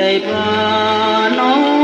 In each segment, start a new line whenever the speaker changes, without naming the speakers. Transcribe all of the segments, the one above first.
ได้พาน้อง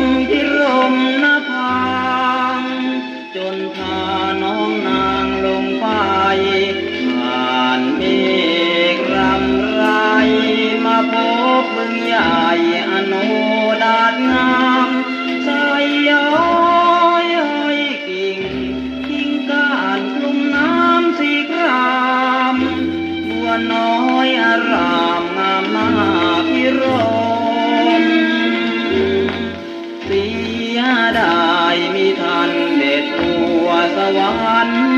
มพิรมนภางจนพาน้องนางลงไปผ่านเมฆรำไรมาพบบึงใหญ่อโนดาดงามใจย้อยห้อยกิ่งทิ้งก้านคลุ่มน้ำสีครามบัวน้อย ส